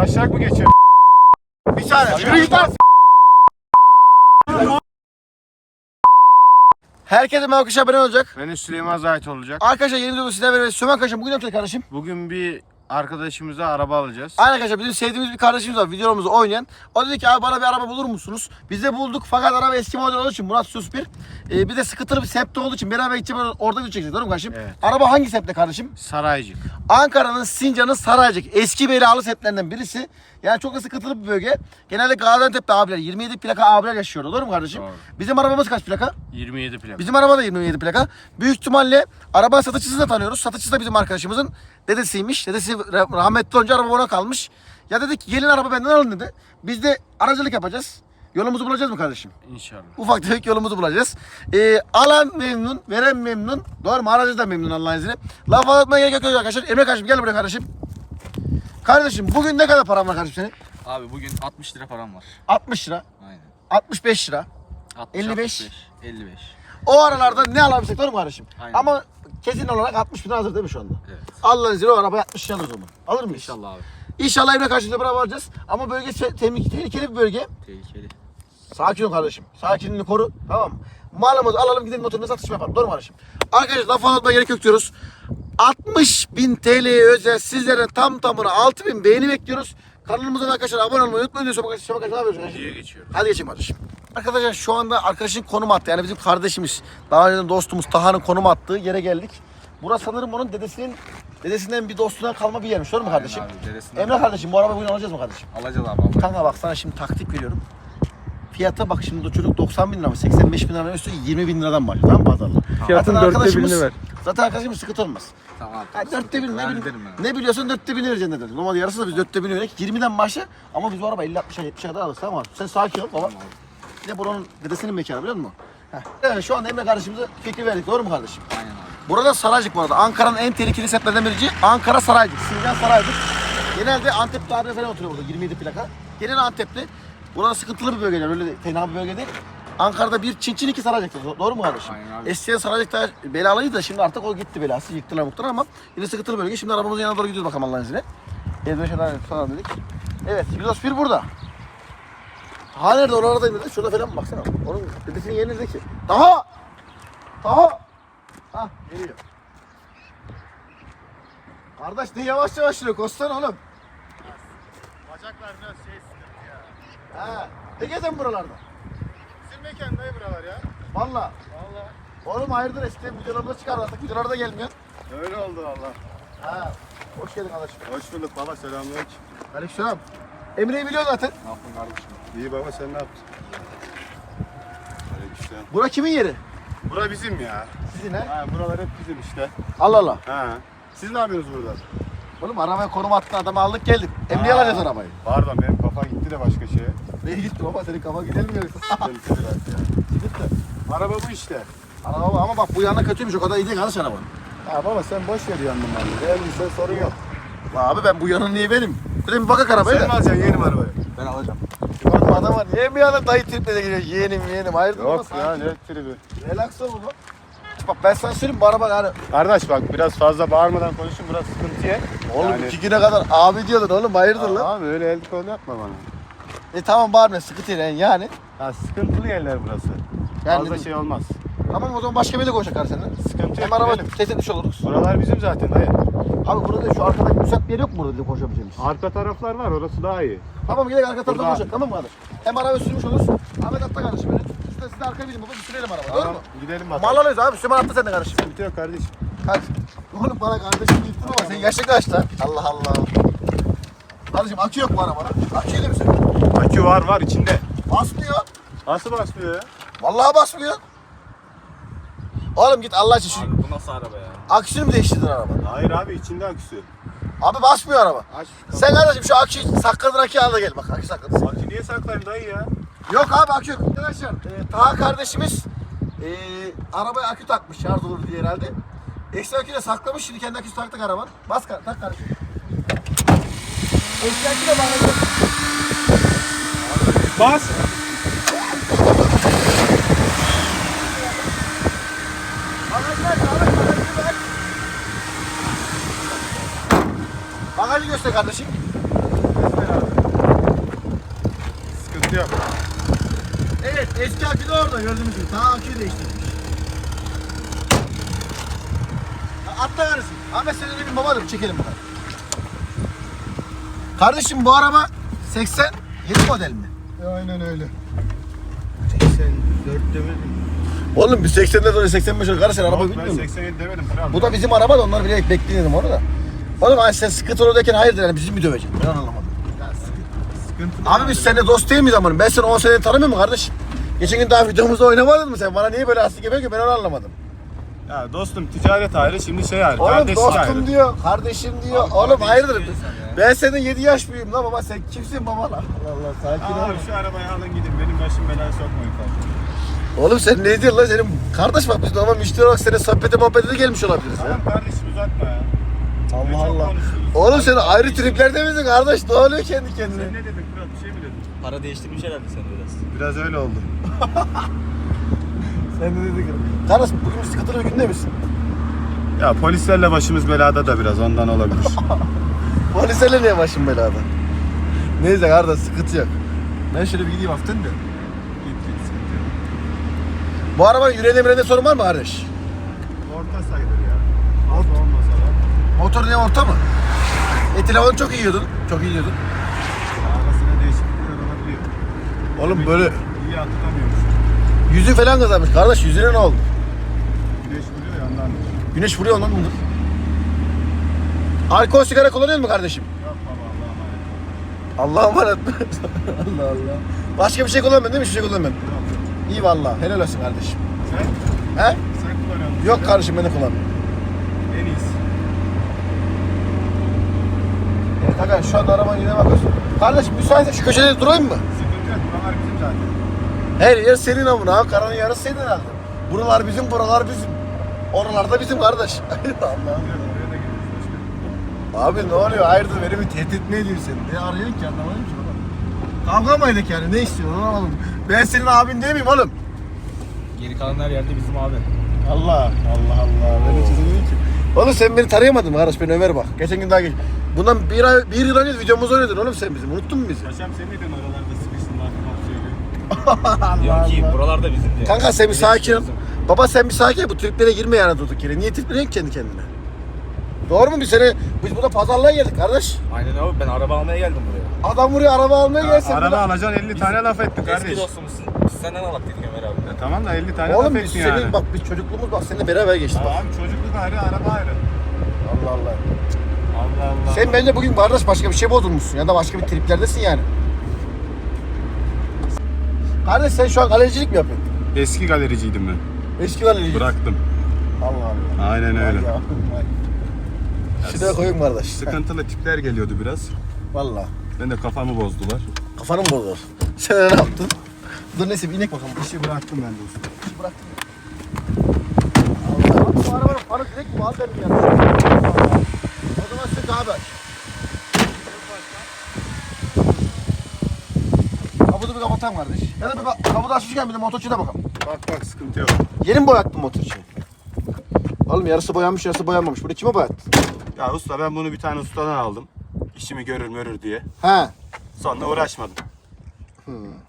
Taşak mı geçiyor? Bir saniye. Yürü git lan. Herkese merhaba arkadaşlar abone olacak. Benim Süleyman Zahit olacak. Arkadaşlar yeni videoda sizlerle beraber Sömen Kaşım bugün yapacak kardeşim. Bugün bir arkadaşımıza araba alacağız. Aynen arkadaşlar bizim sevdiğimiz bir kardeşimiz var videomuzu oynayan. O dedi ki abi bana bir araba bulur musunuz? Biz de bulduk fakat araba eski model olduğu için Murat Suspir. Ee, bir de sıkıntılı bir septe olduğu için beraber gideceğim orada gideceğiz değil mi kardeşim? Evet. Araba hangi septe kardeşim? Saraycık. Ankara'nın Sincan'ın Saraycık eski belalı seplerinden birisi. Yani çok da sıkıntılı bir bölge. Genelde Gaziantep'te abiler 27 plaka abiler yaşıyordu doğru mu kardeşim? Doğru. Bizim arabamız kaç plaka? 27 plak. Bizim araba da 27 plaka. Büyük ihtimalle araba satıcısını da tanıyoruz. Satıcısı da bizim arkadaşımızın dedesiymiş. Dedesi rah- rahmetli olunca araba ona kalmış. Ya dedik ki gelin araba benden alın dedi. Biz de aracılık yapacağız. Yolumuzu bulacağız mı kardeşim? İnşallah. Ufak tefek yolumuzu bulacağız. Ee, alan memnun, veren memnun. Doğru mu? Aracı da memnun Allah'ın izniyle. Laf anlatmaya gerek yok arkadaşlar. Emre kardeşim gel buraya kardeşim. Kardeşim bugün ne kadar param var kardeşim senin? Abi bugün 60 lira param var. 60 lira, Aynen. 65 lira. 60, 55. 65, 55. O aralarda ne alabilsek doğru mu kardeşim? Aynen. Ama kesin olarak 60 bin hazır değil mi şu anda? Allah'ın izniyle o arabaya 60 alırız onu. Alır mıyız? İnşallah abi. İnşallah Emre karşılığında beraber alacağız. Ama bölge te- tehlikeli, tehlikeli bir bölge. Tehlikeli. Sakin ol kardeşim. Sakinliğini koru. Tamam mı? Malımızı alalım gidelim motoruna satış yapalım. Doğru mu kardeşim? Arkadaşlar laf anlatmaya gerek yok diyoruz. 60 bin TL'ye özel sizlere tam tamına 6 bin beğeni bekliyoruz. Kanalımıza da arkadaşlar abone olmayı unutmayın diyorsa arkadaşlar. Şabak ne yapıyorsun? Videoya geçiyoruz. Hadi geçelim kardeşim. Arkadaşlar şu anda arkadaşın konum attı. Yani bizim kardeşimiz, daha önce dostumuz Taha'nın konum attığı yere geldik. Burası sanırım onun dedesinin dedesinden bir dostuna kalma bir yermiş. Doğru mu kardeşim? abi, dedesinden. Emre kardeşim bu arabayı bugün alacağız mı kardeşim? Alacağız abi Allah. Kanka bak sana şimdi taktik veriyorum. Fiyata bak şimdi o çocuk 90 bin lira mı 85 bin lira üstü 20 bin liradan başlıyor tamam mı pazarla? Fiyatın Zaten dörtte arkadaşımız- birini ver. Zaten arkadaşımız sıkıntı olmaz. Tamam. Ha, dörtte bin ne, Ben bil- derim ben. ne biliyorsan dörtte bini vereceksin dedi. Normalde yarısı da biz dörtte bini vererek 20'den başla ama biz o araba 50-60'a 70'e kadar alırız tamam mı? Sen sakin ol baba. Tamam abi. Bir de buranın dedesinin mekanı biliyor musun? Heh. Evet şu anda Emre kardeşimize fikri verdik doğru mu kardeşim? Abi. Burada Saraycık bu arada. Ankara'nın en tehlikeli setlerinden birisi Ankara Saraycık. Sincan Saraycık. Genelde Antep tarihine falan oturuyor burada 27 plaka. Genel Antepli. Burada sıkıntılı bir bölge öyle fena bir bölge değil. Ankara'da bir Çin Çin iki Saraycık. Doğru mu kardeşim? Aynen abi. Eskiden Saraycık da belalıydı da şimdi artık o gitti belası. Yıktılar muhtemelen ama yine sıkıntılı bölge. Şimdi arabamızın yanına doğru gidiyoruz bakalım Allah'ın izniyle. Ezbe şeyler falan dedik. Evet Yunus bir burada. Ha nerede? Oralardayım dedi. Şurada falan mı baksana. Onun dedesinin yeri nerede ki? Daha! Daha! Hah geliyor. Kardeş ne yavaş yavaş sürüyor koşsana oğlum. Bacaklar biraz şey sıkıntı ya. Ha, ne gezen buralarda? Bizim mekan dayı buralar ya. Valla. Valla. Oğlum hayırdır işte videolarımıza çıkar artık videolarda gelmiyor. Öyle oldu valla. Ha. Hoş geldin kardeşim. Hoş bulduk baba selamünaleyküm. Aleykümselam. Emre'yi biliyor zaten. Ne yaptın kardeşim? İyi baba sen ne yaptın? Aleykümselam. Bura kimin yeri? Bura bizim ya. Sizin ha? Ha buralar hep bizim işte. Allah Allah. Ha. Siz ne yapıyorsunuz burada? Oğlum arabaya konum attın adamı aldık geldik. Emre'ye Ha. alacağız arabayı. Pardon benim kafa gitti de başka şeye. Neye gitti baba senin kafa gidelim yoksa? Sıkıntı biraz ya. Gitti. Araba bu işte. Araba ama bak bu yana kötüymüş o kadar iyi değil kardeş arabanın. Ha baba sen boş ver yandım beni. Beğendiysen sorun yok. La abi ben bu yanın niye benim? De bir bakak arabaya Sen mi da. alacaksın yeğenim arabayı? Ben alacağım. Bak bu adam var. Niye bir yana dayı triple de giriyor? Yeğenim yeğenim. Hayırdır Yok ya ne tribi. Relax ol baba. Bak ben sana söyleyeyim bu araba yani. Kardeş bak biraz fazla bağırmadan konuşun biraz sıkıntı ye. Oğlum Yani- iki güne kadar abi diyordun oğlum hayırdır lan. Abi öyle el kol yapma bana. E tamam bağırma sıkıntı değil yani. Ya sıkıntılı yerler burası. Yani Fazla dedim. şey olmaz. Tamam o zaman başka bir de konuşacak seninle. Sıkıntı Hem yok. araba gidelim. test etmiş oluruz. Buralar bizim zaten dayı. Abi burada şu arkada müsait bir yer yok mu burada konuşabileceğimiz? Arka taraflar var orası daha iyi. Tamam gidelim arka tarafta Burada- tamam mı kardeş? Hem araba sürmüş oluruz. Ahmet atla kardeşim beni. Siz de, arkaya binin baba bir sürelim araba doğru mu? Gidelim bak. Mal alıyoruz abi Süleyman atla sen de kardeşim. Sıkıntı yok kardeşim. Hadi. Oğlum bana kardeşim gittin ama senin yaşın kaç lan? Allah Allah. Kardeşim akü yok bu arabada. Aküyle misin? Akü var var içinde. Basmıyor. Nasıl basmıyor ya? Vallahi basmıyor. Oğlum git Allah için şu Abi bu nasıl araba ya? aküsünü mü değiştirdin araba? Hayır abi içinde aküsü. Abi basmıyor araba. Aç. Sen kardeşim şu aküyü sakladın aküyü al da gel bak akü sakladın. Akü niye saklayayım dayı ya? Yok abi akü yok. Arkadaşlar e, Taha kardeşimiz e, arabaya akü takmış şarj olur diye herhalde. Eski aküyü de saklamış şimdi kendi aküsü taktık araban. Bas kar tak kardeşim. Eski akü de bana Bas. Bagajı göster kardeşim. Göster yok. Evet eski orada gördüğünüz gibi. Daha aküyü değiştirmiş. Ya Atla kardeşim. Ahmet senin benim babanım. Çekelim bakalım. Kardeşim bu araba 87 model mi? Aynen öyle. 84 demedim. Oğlum biz 80'den sonra 85 olur. Kardeş sen araba bilmiyor ben musun? 87 demedim kral. Bu da bizim araba da onlar bile bekleyelim onu da. Oğlum hani sen sıkıntı oradayken hayırdır yani bizi mi döveceksin? Ben anlamadım. sıkıntı. Abi biz seninle dost değil miyiz amınım? Ben seni 10 senedir tanımıyorum mu kardeşim? Geçen gün daha videomuzda oynamadın mı sen? Bana niye böyle aslık yapıyorsun ki ben onu anlamadım. Ya dostum ticaret ayrı şimdi şey ayrı. Oğlum kardeşlik dostum ayrı. diyor, kardeşim diyor. Abi, Oğlum hayırdır? ya. Ben senin 7 yaş büyüğüm lan baba sen kimsin baba lan? Allah Allah sakin ol. Abi şu arabayı alın gidin benim başım belaya sokmayın fazla. Oğlum sen ne diyorsun lan senin kardeş bak biz normal müşteri olarak senin sohbete muhabbete de gelmiş olabiliriz ya. Tamam kardeşim uzatma ya. Allah çok Allah. konuştunuz. Oğlum sen ayrı triplerde misin kardeş? Ne oluyor kendi kendine? Sen ne dedin kral bir şey mi dedin? Para değiştirmiş herhalde sen biraz. Biraz öyle oldu. Sen de dedik. Kardeş bugün sıkıntılı bir günde misin? Ya polislerle başımız belada da biraz ondan olabilir. Polislerle niye başım belada? Neyse kardeş sıkıntı yok. Ben şöyle bir gideyim sıkıntı yok. Bu arabanın yüreğinde mirende sorun var mı kardeş? Orta sayılır ya. Az olmasa da. Motor ne orta mı? E telefonu çok iyi yiyordun. Çok iyi yiyordun. Oğlum böyle İyi atlamıyormuş. yüzü falan kızarmış. Kardeş yüzüne ne oldu? Güneş vuruyor ya ondan. Güneş vuruyor ondan mıdır? Alkol sigara kullanıyor mu kardeşim? Yok baba Allah'a emanet. Allah'a emanet mi? Allah Allah. Başka bir şey kullanmıyorsun değil mi? Hiçbir şey kullanmıyorsun. Yok. İyi vallahi. Helal olsun kardeşim. Sen? He? Sen kullanıyor musun? Yok kardeşim ben de kullanmıyorum. En iyisi. Evet kanka şu anda arabanın yine bakıyorsun. Kardeşim müsaitse şu köşede durayım mı? Sıkıntı yok. Buralar bizim zaten. Her yer senin amına. Ankara'nın yarısı senin herhalde. Buralar bizim, buralar bizim. Oralar da bizim kardeş. Allah'ım. Abi ne oluyor? Hayırdır beni bir tehdit mi ediyorsun sen? Ne arıyorsun ki anlamadım ki baba. Kavga mı ettik yani? Ne istiyorsun onu anlamadım. Ben senin abin değil miyim oğlum? Geri kalan her yerde bizim abi. Allah Allah Allah. Ben hiç izlemedim ki. Oğlum sen beni tanıyamadın mı kardeş? Ben Ömer bak. Geçen gün daha geç. Bundan bir, ay, bir yıl önce videomuz oynadın oğlum sen bizim. Unuttun mu bizi? Paşam sen neden oralarda sıkıştın söylüyor. Diyor ki buralarda bizim diyor. Kanka sen bir sakin ol. Baba sen bir sakin ol. Bu triplere girme yani durduk yere. Niye tripleniyorsun kendi kendine? Doğru mu? Biz seni, biz burada pazarlığa geldik kardeş. Aynen abi ben araba almaya geldim buraya. Adam buraya araba almaya gelsin. Araba burada- alacaksın 50 tane laf ettin Eski kardeş. dostumuzsun. Biz senden alak dedik Ömer abi. Ya tamam da 50 tane Oğlum laf biz ettin senin yani. bak biz çocukluğumuz bak seninle beraber geçti bak. Abi çocukluk ayrı, araba ayrı. Allah Allah. Allah Allah. Sen bence bugün kardeş başka bir şey bozulmuşsun ya da başka bir triplerdesin yani. Kardeş sen şu an galericilik mi yapıyorsun? Eski galericiydim ben. Eski galerici. Bıraktım. Allah Allah. Aynen öyle. Vay ya, vay. Şuraya koyayım kardeş. Sıkıntılı tipler geliyordu biraz. Valla. Ben de kafamı bozdular. Kafanı mı bozdular? Sen ne yaptın? Dur neyse bir inek bakalım. İşi bıraktım ben de usta. İşi bıraktın. Allah Allah. Bu arabanın farı direkt mi? Al benim yani. O zaman sık abi. Kapatalım kardeş. Ya da bir bak, kaputu açmışken bir de motorçuya bakalım. Bak bak sıkıntı yok. Yeni mi boyattın motorçuyu? Oğlum yarısı boyanmış yarısı boyanmamış. Bunu kime boyattın? Ya usta ben bunu bir tane ustadan aldım. İşimi görür mörür diye. He. Sonra uğraşmadım.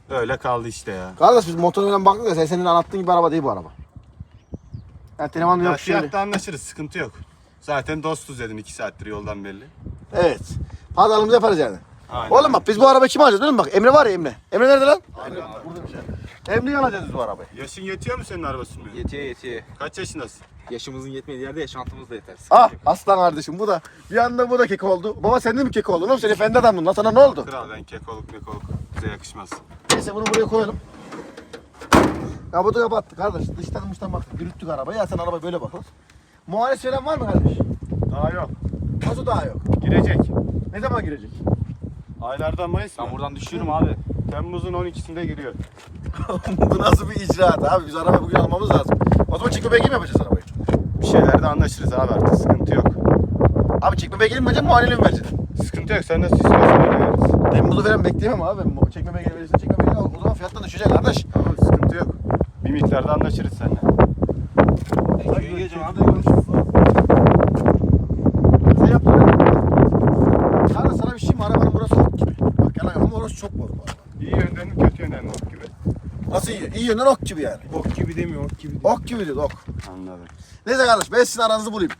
Öyle kaldı işte ya. Kardeş biz motoruna baktık da sen senin anlattığın gibi araba değil bu araba. Ya telefonum Ya yok şöyle. fiyatta anlaşırız sıkıntı yok. Zaten dostuz dedin 2 saattir yoldan belli. Evet. Pazarlığımızı yaparız yani. Aynen. Oğlum bak biz bu arabayı kime alacağız değil mi? Bak Emre var ya Emre. Emre nerede lan? Aynen. Burada bir şey. Emre'yi alacağız biz bu arabayı. Yaşın yetiyor mu senin araba sürmeye? Yetiye yetiye. Kaç yaşındasın? Yaşımızın yetmediği yerde yaşantımız da yeter. Ah aslan kardeşim bu da. Bir anda bu da kek oldu. Baba sen de mi kek oldun oğlum? Sen efendi adamdın lan sana ne oldu? Kral ben kekoluk mekoluk bize yakışmaz. Neyse bunu buraya koyalım. Ya bu da kapattı kardeş. Dıştan dıştan baktık. Yürüttük arabayı. Ya sen araba böyle bakılır. Muayenesi falan var mı kardeş? Daha yok. Nasıl daha yok? Girecek. Ne zaman girecek? Aylardan Mayıs mı? Ben buradan düşüyorum abi. Temmuz'un 12'sinde giriyor. bu nasıl bir icraat abi? Biz arabayı bugün almamız lazım. O zaman çekme belge mi yapacağız arabayı? Bir şeylerde anlaşırız abi artık sıkıntı yok. Abi çekme belge mi vereceksin, muayeneli mi vereceksin? Sıkıntı yok sen nasıl istiyorsan öyle veririz. Temmuz'u veren bekleyemem abi. Mu- Çekme belge verirsen çekme belge al. O zaman fiyattan düşecek kardeş. Tamam sıkıntı yok. Bir miktarda anlaşırız seninle. Köye geleceğim abi. Sen yaptın öyle. Sana sana bir şey mi? Arabanın burası ok gibi. Bak yalan yok ama orası çok bu arada. İyi yönden mi kötü yönden mi ok gibi? Nasıl iyi? İyi yönden ok gibi yani. Ok gibi demiyor ok gibi diyor. Ok gibi diyor ok. Anladım. Neyse kardeş ben sizin aranızı bulayım.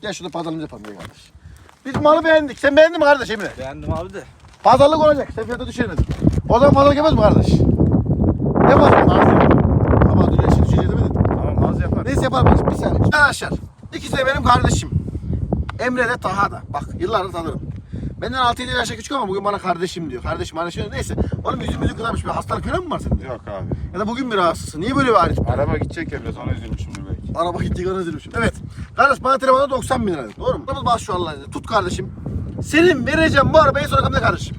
Gel şurada pazarlık yapalım gel kardeş. Biz malı beğendik. Sen beğendin mi kardeş Emre? Beğendim abi de. Pazarlık olacak. Sen fiyata düşürmedin. O zaman pazarlık yapmaz mı kardeş? Yapmaz mı? Az yapar. Ama dur eşin düşeceği demedin. Tamam az yapar. Neyse yapalım kardeşim. Bir saniye. Arkadaşlar. İkisi de benim kardeşim. Emre de Taha da. Bak yıllardır tanırım. Benden 6-7 yaşa küçük ama bugün bana kardeşim diyor. Kardeşim bana şöyle neyse. Oğlum yüzüm yüzüm kızarmış. Bir hastalık falan mı var senin? Yok abi. Ya da bugün bir rahatsızsın. Niye böyle bir alet? Araba gidecek ya biraz ona üzülmüşümdür belki. Araba gitti kadar üzülmüşüm. Evet. Kardeş bana telefonda 90 bin lira. dedi, Doğru mu? Aramız baş şu Allah'ın izniyle. Tut kardeşim. Senin vereceğim bu arabayı sonra kamda kardeşim.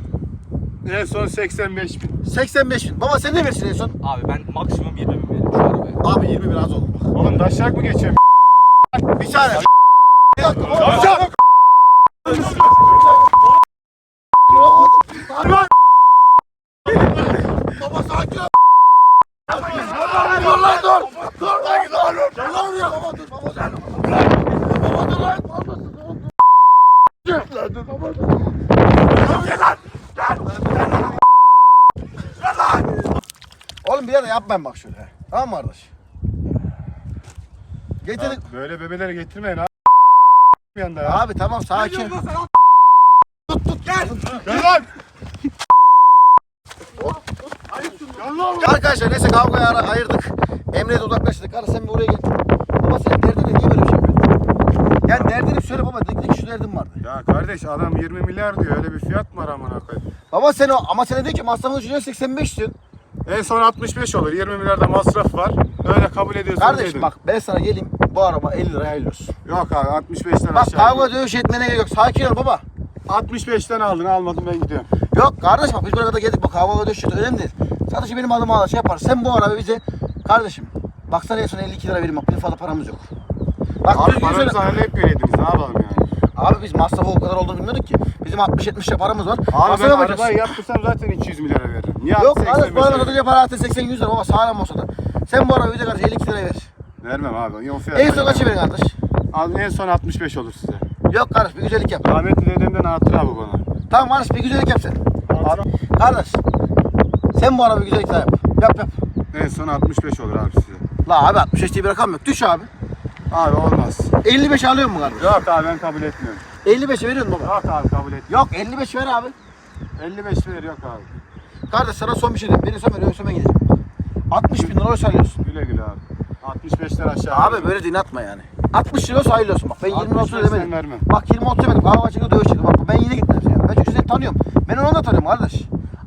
En son 85 bin. 85 bin. Baba sen ne verirsin en son? Abi ben maksimum 20 bin veririm şu arabaya. Abi 20 bin az oldu. bak. Oğlum taşak mı geçiyor? Bir saniye. Taşak! Baba sakin ol. Dur lan dur. Dur lan dur. Dur lan ya. Baba dur. Baba sen. Baba dur lan. Baba dur. Dur lan dur. Baba dur. Gel lan. Gel. Gel lan. Oğlum bir yere yapmayın bak şöyle. Tamam mı kardeş? Getirdik. Böyle bebeleri getirmeyin abi. Bir yanda ya. Abi tamam sakin. Tut tut gel. Gel lan! Gel lan! Arkadaşlar neyse kavgayı ara- ayırdık. Emre'ye de uzaklaştırdık. Kardeş sen bir oraya gel. Baba senin derdin ne? Niye böyle bir şey yapıyorsun? Yani derdini söyle baba. Dik dik şu derdim vardı. Ya kardeş adam 20 milyar diyor öyle bir fiyat mı var amına koyayım? Baba sen o ama sen de ki masrafını düşünüyorsun 85 diyorsun. En son 65 olur 20 milyarda masraf var. Öyle kabul ediyorsun Kardeş edin. bak ben sana geleyim bu araba 50 liraya olsun. Yok abi 65'ten Bak aşağı. kavga dövüş etmene gerek yok. Sakin ol baba. 65'ten aldın almadım ben gidiyorum. Yok kardeş bak biz buraya kadar geldik bak kavga dövüş etmene önemli değil. Sadece benim adıma al şey yapar. Sen bu arabayı bize kardeşim baksana en son 52 lira vereyim bak bizim fazla paramız yok. Bak Abi düzgün söyle. veriyordunuz ne yapalım yani. Abi biz masrafı o kadar olduğunu bilmiyorduk ki. Bizim 60-70 lira paramız var. Abi Masraf ben yapacağız. arabayı yaptırsam zaten 200 milyara veririm. Niye Yok 85 kardeş bu araba satınca para hatta 80-100 lira baba sağlam olsa da. Sen bu arabayı bize kardeş 52 liraya ver. Vermem abi. O fiyata En son kaçı verin kardeş? Al, En son 65 olur size. Yok kardeş bir güzellik yap. Rahmetli dedemden hatıra bu bana. Tamam kardeş bir güzellik yap sen. Abi, Kardeş sen bu arabayı güzellik daha yap. Yap yap. en son 65 olur abi size. La abi 65 diye bir rakam yok. Düş abi. Abi olmaz. 55 alıyor mu kardeş? Yok abi ben kabul etmiyorum. 55'e veriyor musun baba? Yok abi kabul et. Yok 55 ver abi. 55 ver yok abi. Kardeş sana son bir şey diyeyim. Beni sömer ben gideceğim. 60 bin lira oysa alıyorsun. Güle güle abi. 65'ten aşağı. Abi böyle din atma yani. 60 lira olsun bak. Ben 20 30 65 demedim. vermem. Bak 20 30 demedim. Kahve açıkta dövüş çıktı. Bak ben yine gittim yani. Ben çünkü seni tanıyorum. Ben onu da tanıyorum kardeş.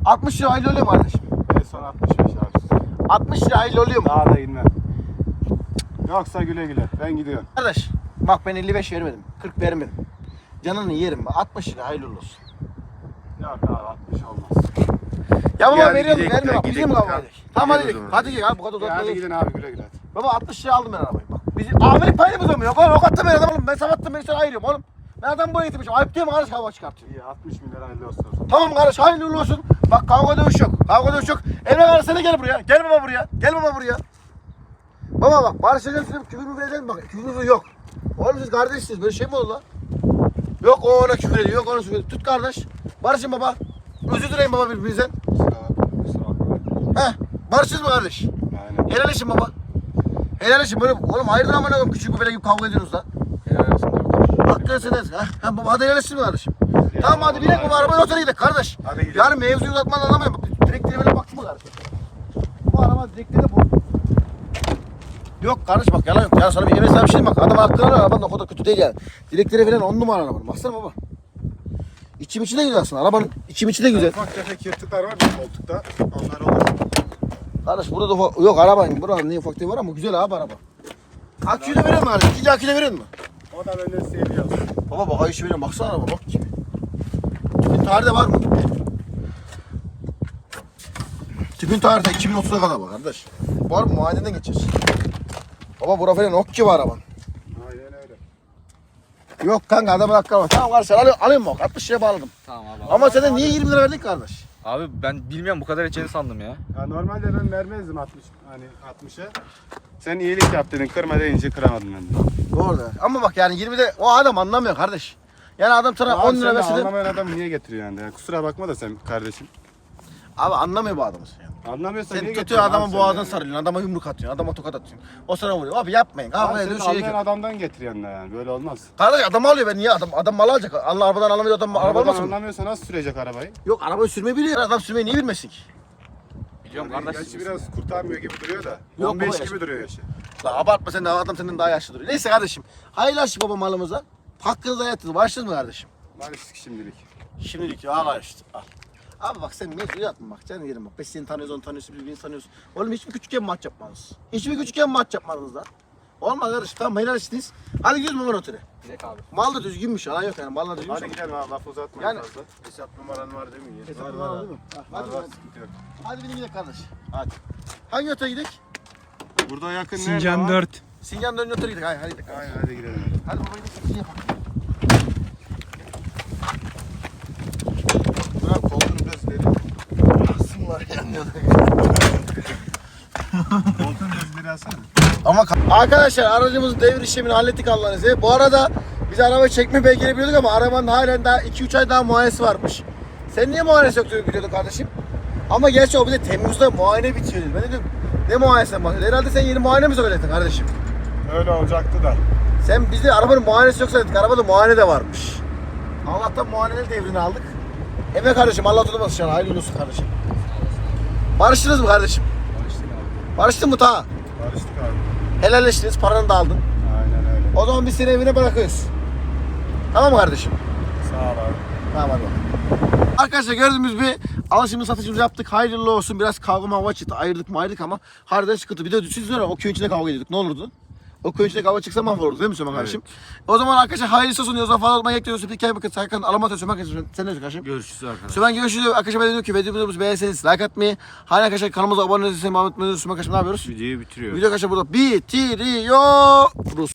60 lira hayırlı oluyor mu kardeşim? En son 65 abi size. 60 lira hayırlı oluyor mu? Daha da inmem. Yoksa güle güle. Ben gidiyorum. Kardeş bak ben 55 vermedim. 40 vermedim. Canını yerim. bak. 60 lira hayırlı olsun. Yok abi 60 olmaz. Ya baba hadi veriyorum gidelim verme de, bak. Bizim kavga edelim. Tamam hadi Gidelim gidelim. o zaman. Hadi gidelim abi bu kadar Ya hadi gidin abi güle güle. Baba 60 lira aldım ben arabayı bak. Bizim amirik payımız olmuyor. Oğlum o kadar ben adam oğlum. Ben sabahtım beni sana ayırıyorum oğlum. Ben adam buraya getirmişim. Ayıp değil mi kardeş hava çıkartıyor. İyi 60 milyar hayırlı olsun. Tamam kardeş hayırlı uğurlu olsun. Bak kavga dövüş yok. Kavga dövüş yok. Emre kardeş sen de gel buraya. Gel baba buraya. Gel baba buraya. Baba bak barışacağız şimdi küfür mü verelim bak. Küfür yok. Oğlum siz kardeşsiniz. Böyle şey mi olur lan? Yok o ona küfür ediyor. Yok ona küfür ediyor. Tut kardeş. Barışın baba. Özür dileyin baba birbirinizden. Heh. Barışırız mı kardeş? Aynen. Helalleşin baba. Helalleşin böyle. Oğlum hayırdır amına koyayım küçük bir böyle gibi kavga ediyorsunuz lan. Helal olsun kardeş. Hakkını. Ha, ha baba hadi helalleşin mi kardeşim? Tamam hadi binek baba arabaya otur gidelim kardeş. Hadi gidelim. Yani mevzuyu uzatmadan anlamıyorum. Direkleri böyle baktı mı kardeşim? Bu araba direkleri bu. Yok kardeş bak yalan yok. Ya sana bir yemeğe bir şey bak. Adam hakkını alıyor. Arabanın o kadar kötü değil yani. Direkleri falan on numara arabanın. Baksana baba. İçim içi de güzel aslında. Arabanın içim içi de güzel. Ufak tefek yırtıklar var bir koltukta. Onlar olur. Kardeş burada da yok arabanın buraların ne ufak değil var ama güzel abi araba. Aküyü de veriyor mu kardeş? İkinci aküyü de veriyor mu? O da benden seviyor. Baba bak ayışı veriyorum baksana araba bak gibi. Tüpün tarihi de var mı? Tüpün tarihi de 2030'a kadar bak kardeş. Var mı muayeneden geçeceğiz. Baba bura falan ok gibi araban. Aynen öyle. Yok kanka adamın hakkı var. Tamam kardeş alayım, alayım mı ok? 60 liraya bağladım. Tamam abi. Ama sen de niye 20 lira verdin kardeş? Abi ben bilmiyorum bu kadar edeceğini sandım ya. Ya normalde ben vermezdim 60 hani 60'a. Sen iyilik yap dedin kırma deyince kıramadım ben de. Doğru da. Ama bak yani 20'de o adam anlamıyor kardeş. Yani adam sana 10 lira verse de... Anlamayan adamı niye getiriyor yani? Ya kusura bakma da sen kardeşim. Abi anlamıyor bu adamı sen. Anlamıyorsan Sen niye tutuyor getiriyorsun adamın abi sen boğazına yani? sarılıyorsun, adama yumruk atıyorsun, adama tokat atıyorsun. O sana vuruyor. Abi yapmayın. Abi ediyor senin şey anlayan adamdan getir yanına yani. Böyle olmaz. Kardeş adam alıyor ben niye adam adam mal alacak. Allah arabadan alamıyor adam araba Arabadan almasın. mı? anlamıyorsa nasıl sürecek arabayı? Yok arabayı sürmeyi biliyor. Adam sürmeyi niye bilmesin ki? Biliyorum Yani kardeş. Gerçi biraz kurtarmıyor gibi duruyor da. Yok 15 baba gibi duruyor yaşı. La abartma sen de adam senden daha yaşlı duruyor. Neyse kardeşim. Hayırlı aşk baba malımıza. Hakkınızı hayatınızı başladınız mı kardeşim? Maalesef şimdilik. Şimdilik ya al işte al. Abi bak sen mevzuyu atma bak canım yerim bak. Biz seni tanıyoruz onu tanıyorsun birbirini tanıyorsun. Oğlum hiç mi küçükken maç yapmadınız? Hiç mi küçükken maç yapmadınız lan? Olmaz kardeşim tamam helal işiniz. Hadi gidiyoruz mu otele? Dilek abi. Mal da düzgünmüş ha yok yani mal da düzgünmüş. Hadi gidelim abi laf uzatma Yani- fazla. Hesap numaran var değil mi? Hesap var numaran var. var değil mi? Hadi var hadi. sıkıntı yok. Hadi binin gidelim kardeş. Hadi. Hangi otele gidelim? Burada yakın nerede Sincan var? 4. Sincan dönüyor otele gidelim. Hadi hadi gidelim. Hadi gidelim. Hadi baba gidelim. Şey yapalım. Alsana. Ama ka- arkadaşlar aracımızın devir işlemini hallettik Allah'ın izniyle. Bu arada biz arabayı çekme belgeni biliyorduk ama arabanın halen daha 2-3 ay daha muayenesi varmış. Sen niye muayenesi yok diye biliyordun kardeşim? Ama gerçi o bize Temmuz'da muayene bitiyor dedi. Ben dedim ne muayenesinden bahsediyorsun? Herhalde sen yeni muayene mi söyledin kardeşim? Öyle olacaktı da. Sen bizde arabanın muayenesi yok dedik. Arabada muayene de varmış. Allah'tan muayenenin devrini aldık. Evet kardeşim Allah tutmasın inşallah. Hayırlı olsun kardeşim. Barıştınız mı kardeşim? Barıştık abi. Barıştın mı ta? Barıştık abi. Helalleştiniz, paranı da aldın. Aynen öyle. O zaman biz seni evine bırakıyoruz. Tamam mı kardeşim? Sağ ol abi. Tamam hadi bakalım. Arkadaşlar gördüğümüz bir alışımı satışımızı yaptık. Hayırlı olsun. Biraz kavga mava çıktı. Ayırdık mı ayırdık ama harbiden sıkıntı. Bir de düşünsene o köyün içinde kavga ediyorduk. Ne olurdu? O köyün içinde kavga çıksa mahvolurduk değil mi Süleyman kardeşim? O zaman arkadaşlar hayırlısı olsun. Zaman fazla olmaya ekliyoruz. Bir kere bakın. Serkan alamatı Süleyman kardeşim. Sen ne diyorsun kardeşim? Görüşürüz arkadaşlar. Süleyman görüşürüz. Arkadaşlar ben diyorum ki videomuzu beğenseniz like atmayı. Hala arkadaşlar kanalımıza abone Mehmet Süleyman kardeşim ne yapıyoruz? Videoyu bitiriyor. Video arkadaşlar burada bitiriyoruz.